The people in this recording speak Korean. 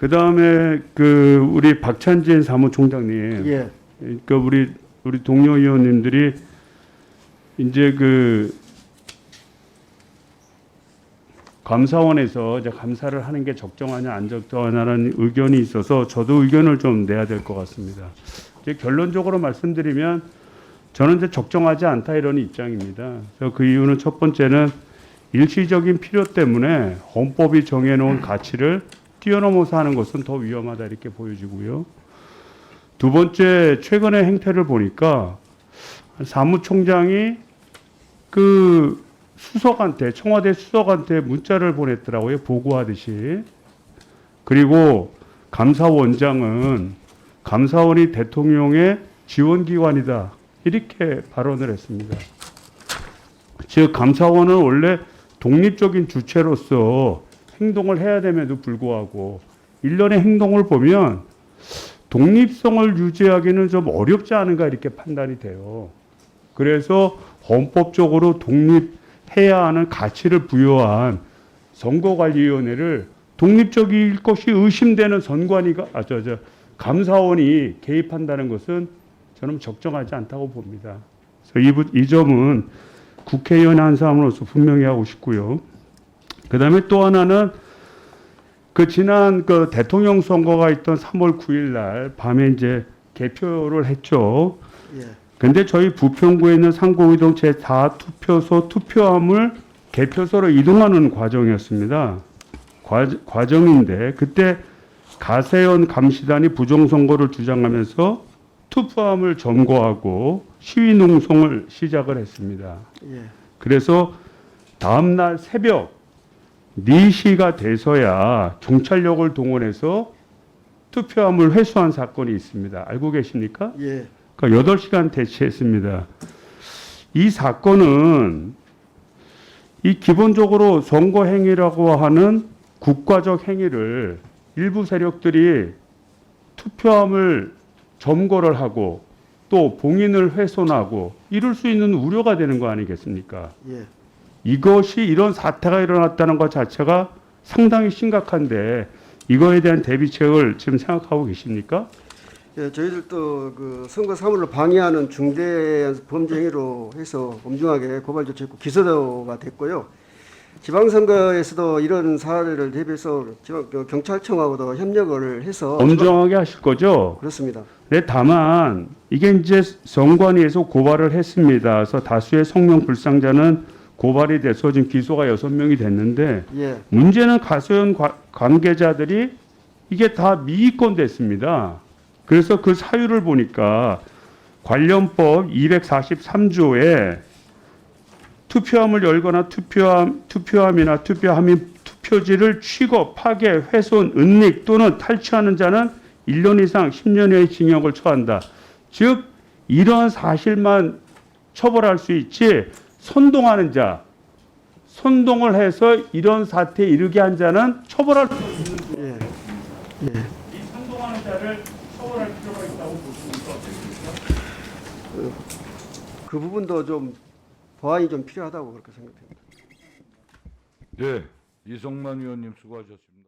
그 다음에 그 우리 박찬진 사무총장님, 예. 그러니까 우리 우리 동료 의원님들이 이제 그 감사원에서 이제 감사를 하는 게 적정하냐 안 적정하냐는 의견이 있어서 저도 의견을 좀 내야 될 것 같습니다. 이제 결론적으로 말씀드리면 저는 이제 적정하지 않다 이런 입장입니다. 그 이유는 첫 번째는 일시적인 필요 때문에 헌법이 정해놓은 가치를 뛰어넘어서 하는 것은 더 위험하다 이렇게 보여지고요. 두 번째 최근의 행태를 보니까 사무총장이 그 수석한테 청와대 수석한테 문자를 보냈더라고요 보고하듯이 그리고 감사원장은 감사원이 대통령의 지원기관이다 이렇게 발언을 했습니다. 즉 감사원은 원래 독립적인 주체로서 행동을 해야 됨에도 불구하고 일련의 행동을 보면 독립성을 유지하기는 좀 어렵지 않은가 이렇게 판단이 돼요. 그래서 헌법적으로 독립해야 하는 가치를 부여한 선거관리위원회를 독립적일 것이 의심되는 선관위가 아 저 저 감사원이 개입한다는 것은 저는 적정하지 않다고 봅니다. 그래서 이, 부- 이 점은 국회의원 한 사람으로서 분명히 하고 싶고요. 그 다음에 또 하나는 그 지난 그 대통령 선거가 있던 3월 9일 날 밤에 이제 개표를 했죠. 예. 근데 저희 부평구에 있는 상공이동 제4 투표소 투표함을 개표소로 이동하는 과정이었습니다. 과, 과정인데 그때 가세현 감시단이 부정선거를 주장하면서 투표함을 점거하고 시위 농성을 시작을 했습니다. 예. 그래서 다음날 새벽 4시가 돼서야 경찰력을 동원해서 투표함을 회수한 사건이 있습니다. 알고 계십니까? 예. 그러니까 8시간 대치했습니다. 이 사건은 이 기본적으로 선거 행위라고 하는 국가적 행위를 일부 세력들이 투표함을 점거를 하고 또 봉인을 훼손하고 이럴 수 있는 우려가 되는 거 아니겠습니까? 예. 이것이 이런 사태가 일어났다는 것 자체가 상당히 심각한데 이거에 대한 대비책을 지금 생각하고 계십니까? 예, 저희들도 그 선거 사무를 방해하는 중대 범죄 행위로 해서 엄중하게 고발 조치했고 기소가 됐고요. 지방선거에서도 이런 사례를 대비해서 그 경찰청하고도 협력을 해서 엄정하게 하실 거죠? 그렇습니다. 네, 다만 이게 이제 선관위에서 고발을 했습니다. 그래서 다수의 성명 불상자는 고발이 돼서 지금 기소가 여섯 명이 됐는데 예. 문제는 가소연 과- 관계자들이 이게 다 미입건 됐습니다. 그래서 그 사유를 보니까 관련법 243조에 투표함을 열거나 투표함, 투표함이나 투표함이 투표지를 취거, 파괴, 훼손, 은닉 또는 탈취하는 자는 1년 이상 10년의 징역을 처한다. 즉 이러한 사실만 처벌할 수 있지 선동하는 자, 선동을 해서 이런 사태에 이르게 한 자는 처벌할 수 없는 예. 예. 이 선동하는 자를 처벌할 필요가 있다고 보십니까? 그 부분도 좀 보완이 좀 필요하다고 그렇게 생각됩니다. 네, 이성만 의원님 수고하셨습니다.